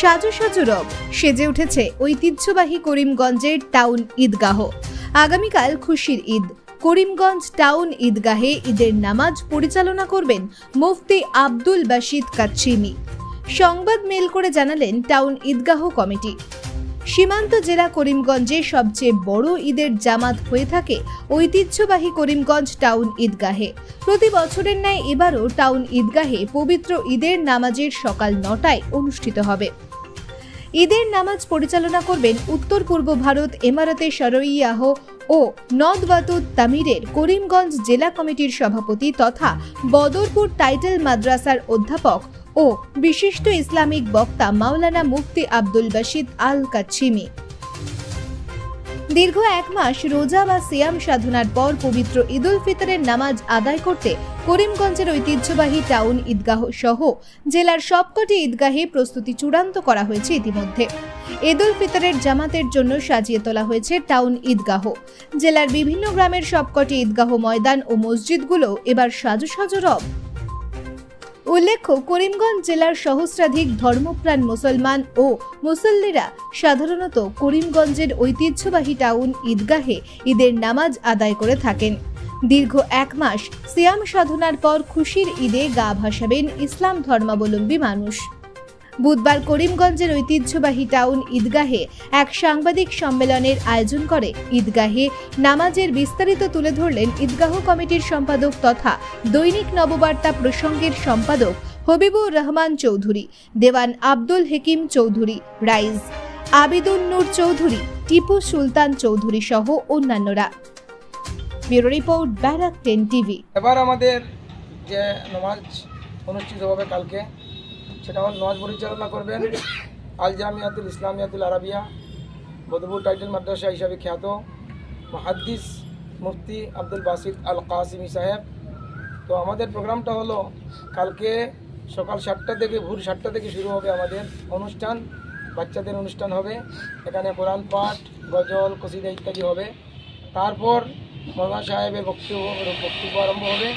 সাজু সাজু রব। সেজে উঠেছে ঐতিহ্যবাহী করিমগঞ্জের টাউন ঈদগাহ। আগামীকাল খুশির ঈদ। করিমগঞ্জ টাউন ঈদগাহে ঈদের নামাজ পরিচালনা করবেন মুফতি আব্দুল বাসিদ কাচ্ছিমি। সংবাদ মেল করে জানালেন টাউন ঈদগাহ কমিটি। সীমান্ত জেলা করিমগঞ্জে সবচেয়ে বড় ঈদের জামাত হয়ে থাকে ঐতিহ্যবাহী করিমগঞ্জ টাউন ঈদগাহে। প্রতি বছরের ন্যায় এবারও টাউন ঈদগাহে পবিত্র ঈদের নামাজের সকাল নটায় অনুষ্ঠিত হবে। ঈদের নামাজ পরিচালনা করবেন উত্তর পূর্ব ভারত এমারাতে সরইয়াহ ও নদওয়াতুত তামিরের করিমগঞ্জ জেলা কমিটির সভাপতি তথা বদরপুর টাইটেল মাদ্রাসার অধ্যাপক ও বিশিষ্ট ইসলামিক বক্তা মাওলানা মুফতি আব্দুল বাশিদ আল কাচ্ছিমি দীর্ঘ এক মাস রোজা বা সিয়াম সাধনার পর পবিত্র ঈদুল ফিতরের নামাজ আদায় করতে করিমগঞ্জের ঐতিহ্যবাহী টাউন ঈদগাহ সহ জেলার সবকটি ঈদগাহে প্রস্তুতি চূড়ান্ত করা হয়েছে ইতিমধ্যে। ঈদুল ফিতরের জামাতের জন্য সাজিয়ে তোলা হয়েছে টাউন ঈদগাহ। জেলার বিভিন্ন গ্রামের সবকটি ঈদগাহ ময়দান ও মসজিদগুলো এবার সাজু সাজু রব। উল্লেখ্য, করিমগঞ্জ জেলার সহস্রাধিক ধর্মপ্রাণ মুসলমান ও মুসল্লিরা সাধারণত করিমগঞ্জের ঐতিহ্যবাহী টাউন ঈদগাহে ঈদের নামাজ আদায় করে থাকেন। দীর্ঘ এক মাস সিয়াম সাধনার পর খুশির ঈদে গা ভাসাবেন ইসলাম ধর্মাবলম্বী মানুষ। বুধবার করিমগঞ্জের ঐতিহ্যবাহী টাউন ঈদগাহে এক সাংবাদিক সম্মেলনের আয়োজন করে। ঈদগাহে নামাজের বিস্তারিত তুলে ধরলেন ঈদগাহ কমিটির সম্পাদক তথা দৈনিক নববার্তা প্রসঙ্গের সম্পাদক হবিবুর রহমান চৌধুরী, দেওয়ান আব্দুল হেকিম চৌধুরী, রাইজ আবিদুন নূর চৌধুরী, টিপু সুলতান চৌধুরী সহ অন্যান্যরা। Bureau report Barak ten TV. এবার আমাদের যে নামাজ অনুষ্ঠিত হবে কালকে সেটা আমার নামাজ পরিচালনা করবেন। আল জামিয়াতুল ইসলামিয়াতুল আরাবিয়া, বদবুর টাইটেল মাদ্রাসা হিসাবে খ্যাত মহাদ্দিস মুফতি আব্দুল বাসিদ আল কাসিমি সাহেব। তো আমাদের প্রোগ্রামটা হলো, কালকে সকাল সাতটা থেকে, ভোর সাতটা থেকে শুরু হবে আমাদের অনুষ্ঠান, বাচ্চাদের অনুষ্ঠান হবে। এখানে কোরআন পাঠ, গজল, কসিদা ইত্যাদি হবে। তারপর মৌলানা সাহেবের বক্তব্য বক্তব্য আরম্ভ হবে।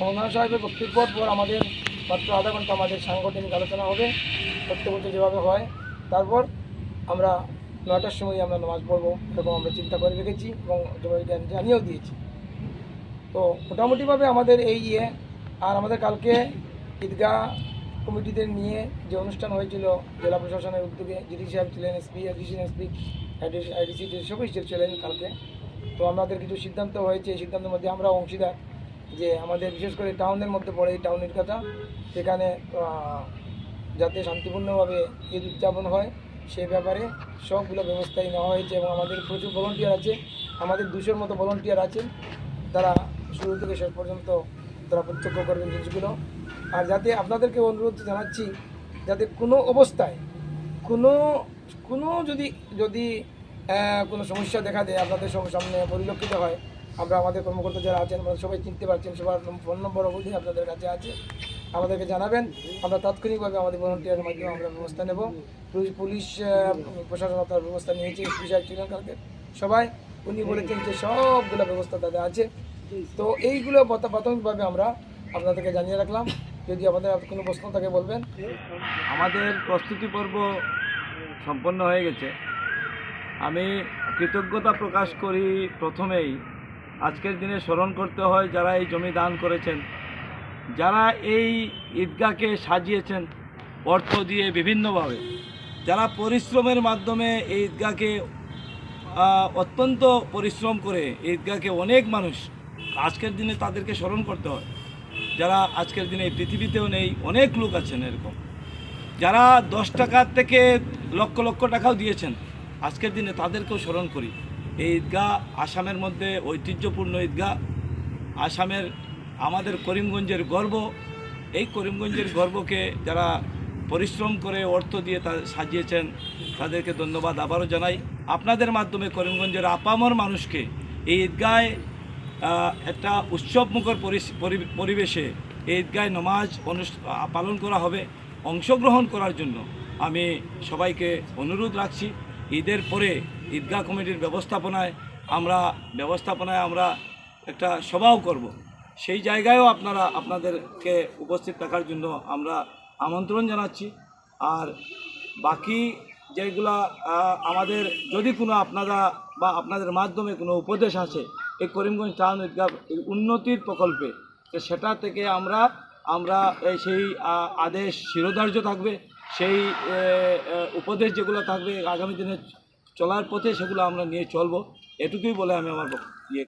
মৌলানা সাহেবের বক্তব্যর পর আমাদের মাত্র আধা ঘণ্টা আমাদের সাংগঠনিক আলোচনা হবে প্রত্যেক বছর যেভাবে হয়। তারপর আমরা নয়টার সময় আমরা নামাজ পড়ব এরকম আমরা চিন্তা করে রেখেছি এবং জানিয়েও দিয়েছি। তো মোটামুটিভাবে আমাদের এই ইয়ে আর আমাদের কালকে ঈদগাহ কমিটিদের নিয়ে যে অনুষ্ঠান হয়েছিল, জেলা প্রশাসনের উদ্যোগে জিডি সাহেব ছিলেন এসপি এডিশন এসপি আইডিসি সবই ছিলেন কালকে। তো আমাদের কিছু সিদ্ধান্ত হয়েছে, এই সিদ্ধান্তের মধ্যে আমরা অংশীদার। যে আমাদের, বিশেষ করে টাউনের মধ্যে পড়ে এই টাউনের কথা, সেখানে যাতে শান্তিপূর্ণভাবে ঈদ উদযাপন হয়, সে ব্যাপারে সবগুলো ব্যবস্থাই নেওয়া হয়েছে এবং আমাদের প্রচুর ভলেন্টিয়ার আছে, আমাদের দুশোর মতো ভলেন্টিয়ার আছে, তারা শুরু থেকে শেষ পর্যন্ত তারা প্রত্যক্ষ করবেন জিনিসগুলো। আর যাতে আপনাদেরকে অনুরোধ জানাচ্ছি, যাতে কোনো অবস্থায়, কোনো কোনো যদি যদি কোনো সমস্যা দেখা দেয়, আপনাদের সামনে পরিলক্ষিত হয় আমরা আমাদের কর্মকর্তা যারা আছেন, আমরা সবাই চিনতে পারছেন, সবার ফোন নম্বর অবধি আপনাদের কাছে আছে। আমাদেরকে জানাবেন, আমরা তাৎক্ষণিকভাবে আমাদের ভলেন্টিয়ারের মাধ্যমে আমরা ব্যবস্থা নেব। পুলিশ প্রশাসন তার ব্যবস্থা নিয়েছে সাহেব ছিলেন কালকে সবাই, উনি বলেছেন যে সবগুলো ব্যবস্থা তাদের আছে। তো এইগুলো প্রাথমিকভাবে আমরা আপনাদেরকে জানিয়ে রাখলাম। যদি আমাদের কোনো প্রশ্ন থাকে বলবেন। আমাদের প্রস্তুতি পর্ব সম্পন্ন হয়ে গেছে। আমি কৃতজ্ঞতা প্রকাশ করি প্রথমেই আজকের দিনে স্মরণ করতে হয় যারা এই জমি দান করেছেন। যারা এই ঈদগাহকে সাজিয়েছেন অর্থ দিয়ে বিভিন্নভাবে। যারা পরিশ্রমের মাধ্যমে এই ঈদগাহকে অত্যন্ত পরিশ্রম করে ঈদগাহকে অনেক মানুষ আজকের দিনে তাদেরকে স্মরণ করতে হয়। যারা আজকের দিনে পৃথিবীতেও নেই, অনেক লোক আছেন এরকম। যারা দশ টাকার থেকে লক্ষ লক্ষ টাকাও দিয়েছেন, আজকের দিনে তাদেরকেও স্মরণ করি। এই ঈদগাহ আসামের মধ্যে ঐতিহ্যপূর্ণ ঈদগাহ। আসামের আমাদের করিমগঞ্জের গর্ব। এই করিমগঞ্জের গর্বকে যারা পরিশ্রম করে অর্থ দিয়ে তা সাজিয়েছেন, তাদেরকে ধন্যবাদ আবারও জানাই। আপনাদের মাধ্যমে করিমগঞ্জের আপামর মানুষকে এই ঈদগায় একটা উৎসবমুখর পরি- পরিবেশে এই ঈদগায় নমাজ পালন করা হবে, অংশগ্রহণ করার জন্য আমি সবাইকে অনুরোধ রাখছি। ঈদের পরে ঈদগাহ কমিটির ব্যবস্থাপনায় আমরা ব্যবস্থাপনায় আমরা একটা সভাও করব। সেই জায়গায়ও আপনারা, আপনাদেরকে উপস্থিত থাকার জন্য আমরা আমন্ত্রণ জানাচ্ছি। আর বাকি যেগুলা আমাদের যদি কোনো আপনারা বা আপনাদের মাধ্যমে কোনো উপদেশ আছে এই করিমগঞ্জ টাউন ঈদগাহ উন্নতির প্রকল্পে সেটা থেকে আমরা আমরা সেই আদেশ শিরোধার্য থাকবে। সেই উপদেশ যেগুলো থাকবে আগামী দিনে চলার পথে সেগুলো আমরা নিয়ে চলবো। এটুকুই বলে আমি আমার ইয়ে